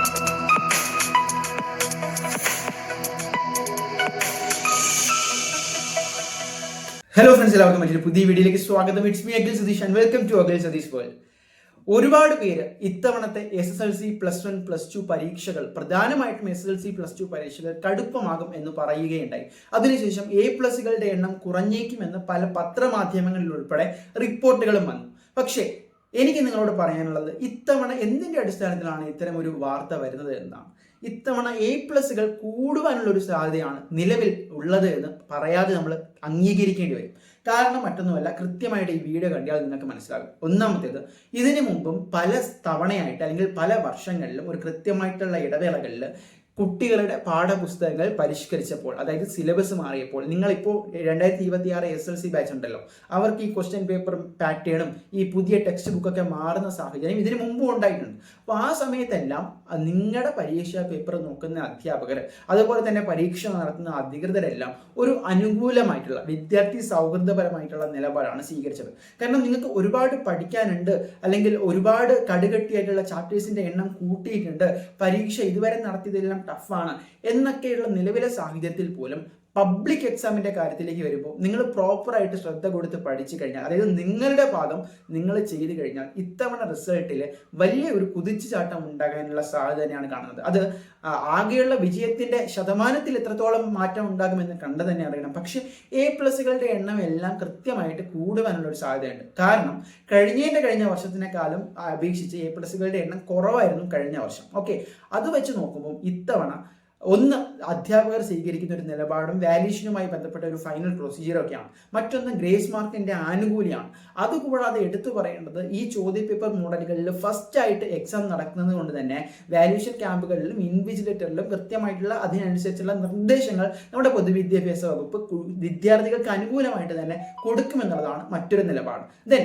Hello friends എല്ലാവർക്കും മറ്റൊരു പുതിയ വീഡിയോയിലേക്ക് സ്വാഗതം. It's me Akhil Satheesh and welcome to Akhil Satheesh world ഒരുപാട് പേര് ഇത്തവണത്തെ S S L C plus one plus two പരീക്ഷകൾ പ്രധാനമായിട്ടും S S L C plus two പരീക്ഷകൾ കടുപ്പമാകും എന്ന് പറയുകയുണ്ടായി. അതിനുശേഷം എ പ്ലസുകളുടെ എണ്ണം കുറഞ്ഞേക്കുമെന്ന് പല പത്രമാധ്യമങ്ങളിൽ ഉൾപ്പെടെ റിപ്പോർട്ടുകളും വന്നു. പക്ഷേ എനിക്ക് നിങ്ങളോട് പറയാനുള്ളത് ഇത്തവണ എന്തിന്റെ അടിസ്ഥാനത്തിലാണ് ഇത്തരം ഒരു വാർത്ത വരുന്നത് എന്നാണ്. ഇത്തവണ എ പ്ലസുകൾ കൂടുവാനുള്ള ഒരു സാധ്യതയാണ് നിലവിൽ ഉള്ളത് എന്ന് പറയാതെ നമ്മൾ അംഗീകരിക്കേണ്ടി വരും. കാരണം മറ്റൊന്നുമല്ല കൃത്യമായിട്ട് ഈ വീഡിയോ കണ്ടാൽ നിങ്ങൾക്ക് മനസ്സിലാകും. ഒന്നാമത്തേത് ഇതിനു മുമ്പും പല തവണയായിട്ട് അല്ലെങ്കിൽ പല വർഷങ്ങളിലും ഒരു കൃത്യമായിട്ടുള്ള ഇടവേളകളിൽ കുട്ടികളുടെ പാഠപുസ്തകങ്ങൾ പരിഷ്കരിച്ചപ്പോൾ അതായത് സിലബസ് മാറിയപ്പോൾ നിങ്ങളിപ്പോൾ രണ്ടായിരത്തി ഇരുപത്തി ആറ് എസ് എൽ സി ബാച്ച് ഉണ്ടല്ലോ അവർക്ക് ഈ ക്വസ്റ്റ്യൻ പേപ്പർ പാറ്റേണും ഈ പുതിയ ടെക്സ്റ്റ് ബുക്കൊക്കെ മാറുന്ന സാഹചര്യം ഇതിനു മുമ്പും ഉണ്ടായിട്ടുണ്ട്. അപ്പോൾ ആ സമയത്തെല്ലാം നിങ്ങളുടെ പരീക്ഷാ പേപ്പർ നോക്കുന്ന അധ്യാപകർ അതുപോലെ തന്നെ പരീക്ഷ നടത്തുന്ന അധികൃതരെല്ലാം ഒരു അനുകൂലമായിട്ടുള്ള വിദ്യാർത്ഥി സൗഹൃദപരമായിട്ടുള്ള നിലപാടാണ് സ്വീകരിച്ചത്. കാരണം നിങ്ങൾക്ക് ഒരുപാട് പഠിക്കാനുണ്ട് അല്ലെങ്കിൽ ഒരുപാട് കടുകട്ടിയായിട്ടുള്ള ചാപ്റ്റേഴ്സിന്റെ എണ്ണം കൂട്ടിയിട്ടുണ്ട് പരീക്ഷ ഇതുവരെ നടത്തിയതെല്ലാം ടഫാണ് എന്നൊക്കെയുള്ള നിലവിലെ സാഹചര്യത്തിൽ പോലും പബ്ലിക് എക്സാമിന്റെ കാര്യത്തിലേക്ക് വരുമ്പോൾ നിങ്ങൾ പ്രോപ്പറായിട്ട് ശ്രദ്ധ കൊടുത്ത് പഠിച്ചു കഴിഞ്ഞാൽ അതായത് നിങ്ങളുടെ ഭാഗം നിങ്ങൾ ചെയ്തു കഴിഞ്ഞാൽ ഇത്തവണ റിസൾട്ടിൽ വലിയ ഒരു കുതിച്ചുചാട്ടം ഉണ്ടാകാനുള്ള സാധ്യത തന്നെയാണ് കാണുന്നത്. അത് ആകെയുള്ള വിജയത്തിന്റെ ശതമാനത്തിൽ എത്രത്തോളം മാറ്റം ഉണ്ടാകുമെന്ന് കണ്ടു തന്നെ അറിയണം. പക്ഷേ എ പ്ലസുകളുടെ എണ്ണം എല്ലാം കൃത്യമായിട്ട് കൂടുവാനുള്ള ഒരു സാധ്യതയുണ്ട്. കാരണം കഴിഞ്ഞതിന്റെ കഴിഞ്ഞ വർഷത്തിനേക്കാളും അപേക്ഷിച്ച് എ പ്ലസുകളുടെ എണ്ണം കുറവായിരുന്നു കഴിഞ്ഞ വർഷം. ഓക്കെ അത് വെച്ച് നോക്കുമ്പോൾ ഇത്തവണ ഒന്ന് അധ്യാപകർ സ്വീകരിക്കുന്ന ഒരു നിലപാടും വാല്യൂഷനുമായി ബന്ധപ്പെട്ട ഒരു ഫൈനൽ പ്രൊസീജിയറും ഒക്കെയാണ്. മറ്റൊന്ന് ഗ്രേസ് മാർക്കിന്റെ ആനുകൂല്യമാണ്. അതുകൂടാതെ എടുത്തു പറയേണ്ടത് ഈ ചോദ്യ പേപ്പർ മോഡലുകളിൽ ഫസ്റ്റ് ആയിട്ട് എക്സാം നടക്കുന്നത് കൊണ്ട് തന്നെ വാല്യൂഷൻ ക്യാമ്പുകളിലും ഇൻവിജിലേറ്ററിലും കൃത്യമായിട്ടുള്ള അതിനനുസരിച്ചുള്ള നിർദ്ദേശങ്ങൾ നമ്മുടെ പൊതുവിദ്യാഭ്യാസ വകുപ്പ് വിദ്യാർത്ഥികൾക്ക് അനുകൂലമായിട്ട് തന്നെ കൊടുക്കുമെന്നുള്ളതാണ് മറ്റൊരു നിലപാട്. ദെൻ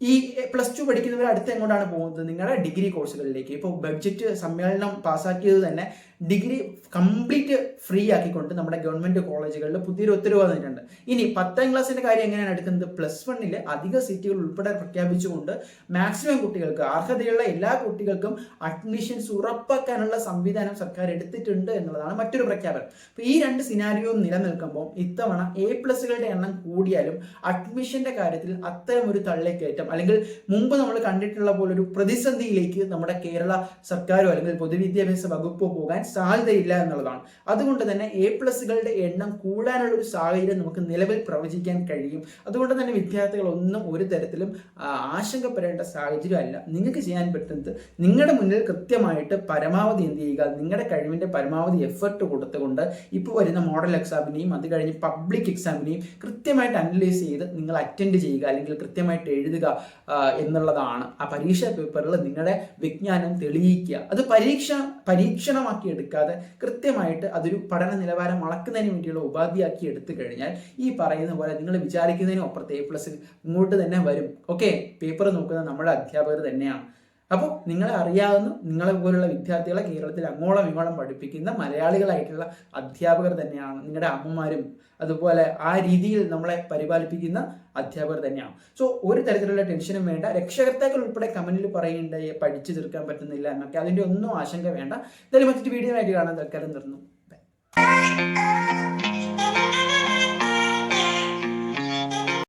ഈ പ്ലസ് ടു പഠിക്കുന്നവർ അടുത്ത് എങ്ങോട്ടാണ് പോകുന്നത്? നിങ്ങളുടെ ഡിഗ്രി കോഴ്സുകളിലേക്ക് ഇപ്പോൾ ബഡ്ജറ്റ് സമ്മേളനം പാസ്സാക്കിയത് തന്നെ ഡിഗ്രി കംപ്ലീറ്റ് ഫ്രീ ആക്കിക്കൊണ്ട് നമ്മുടെ ഗവൺമെന്റ് കോളേജുകളിൽ പുതിയൊരു ഉത്തരവ് വന്നിട്ടുണ്ട്. ഇനി പത്താം ക്ലാസ്സിന്റെ കാര്യം എങ്ങനെയാണ് എടുക്കുന്നത്? പ്ലസ് വണ്ണിൽ അധിക സീറ്റുകൾ ഉൾപ്പെടെ പ്രഖ്യാപിച്ചുകൊണ്ട് മാക്സിമം കുട്ടികൾക്ക് അർഹതയുള്ള എല്ലാ കുട്ടികൾക്കും അഡ്മിഷൻസ് ഉറപ്പാക്കാനുള്ള സംവിധാനം സർക്കാർ എടുത്തിട്ടുണ്ട് എന്നുള്ളതാണ് മറ്റൊരു പ്രഖ്യാപനം. അപ്പോൾ ഈ രണ്ട് സിനാരിയോ നിലനിൽക്കുമ്പോൾ ഇത്തവണ എ പ്ലസുകളുടെ എണ്ണം കൂടിയാലും അഡ്മിഷന്റെ കാര്യത്തിൽ അത്തരം ഒരു തള്ളിക്കയറ്റം അല്ലെങ്കിൽ മുമ്പ് നമ്മൾ കണ്ടിട്ടുള്ള പോലെ ഒരു പ്രതിസന്ധിയിലേക്ക് നമ്മുടെ കേരള സർക്കാരോ അല്ലെങ്കിൽ പൊതുവിദ്യാഭ്യാസ വകുപ്പോ പോകാൻ സാധ്യതയില്ല എന്നുള്ളതാണ്. അതുകൊണ്ട് തന്നെ എ പ്ലസുകളുടെ എണ്ണം കൂടാനുള്ള ഒരു സാഹചര്യം നമുക്ക് നിലവിൽ പ്രവചിക്കാൻ കഴിയും. അതുകൊണ്ട് തന്നെ വിദ്യാർത്ഥികൾ ഒന്നും ഒരു തരത്തിലും ആശങ്കപ്പെടേണ്ട സാഹചര്യമല്ല നിങ്ങൾക്ക് ചെയ്യാൻ പറ്റുന്നത് നിങ്ങളുടെ മുന്നിൽ കൃത്യമായിട്ട് പരമാവധി എന്ത് ചെയ്യുക നിങ്ങളുടെ കഴിവിന്റെ പരമാവധി എഫർട്ട് കൊടുത്തുകൊണ്ട് ഇപ്പോൾ വരുന്ന മോഡൽ എക്സാമിനെയും അത് കഴിഞ്ഞ് പബ്ലിക് എക്സാമിനെയും കൃത്യമായിട്ട് അനലൈസ് ചെയ്ത് നിങ്ങൾ അറ്റൻഡ് ചെയ്യുക അല്ലെങ്കിൽ കൃത്യമായിട്ട് എഴുതുക. എന്നുള്ളതാണ് ആ പരീക്ഷാ പേപ്പറിൽ നിങ്ങളുടെ വിജ്ഞാനം തെളിയിക്കുക. അത് പരീക്ഷ പരീക്ഷണമാക്കി എടുക്കാതെ കൃത്യമായിട്ട് അതൊരു പഠന നിലവാരം അളക്കുന്നതിന് വേണ്ടിയുള്ള ഉപാധിയാക്കി എടുത്തു കഴിഞ്ഞാൽ ഈ പറയുന്ന പോലെ നിങ്ങൾ വിചാരിക്കുന്നതിനും അപ്പുറത്ത് എ പ്ലസ് ഇങ്ങോട്ട് തന്നെ വരും. ഓക്കെ പേപ്പർ നോക്കുന്ന നമ്മുടെ അധ്യാപകർ തന്നെയാണ്. അപ്പോൾ നിങ്ങളെ അറിയാവുന്ന നിങ്ങളെ പോലുള്ള വിദ്യാർത്ഥികളെ കേരളത്തിൽ അങ്ങോളം ഇങ്ങോളം പഠിപ്പിക്കുന്ന മലയാളികളായിട്ടുള്ള അധ്യാപകർ തന്നെയാണ് നിങ്ങളുടെ അമ്മമാരും. അതുപോലെ ആ രീതിയിൽ നമ്മളെ പരിപാലിപ്പിക്കുന്ന അധ്യാപകർ തന്നെയാണ്. സോ ഒരു തരത്തിലുള്ള ടെൻഷനും വേണ്ട. രക്ഷകർത്താക്കൾ ഉൾപ്പെടെ കമന്റിൽ പറയുന്നുണ്ട് പഠിച്ചു തീർക്കാൻ പറ്റുന്നില്ല എന്നൊക്കെ. അതിന്റെ ഒന്നും ആശങ്ക വേണ്ട. എന്തായാലും മറ്റൊരു വീഡിയോ ആയിട്ട് കാണാൻ തൽക്കാലം നിർന്നു.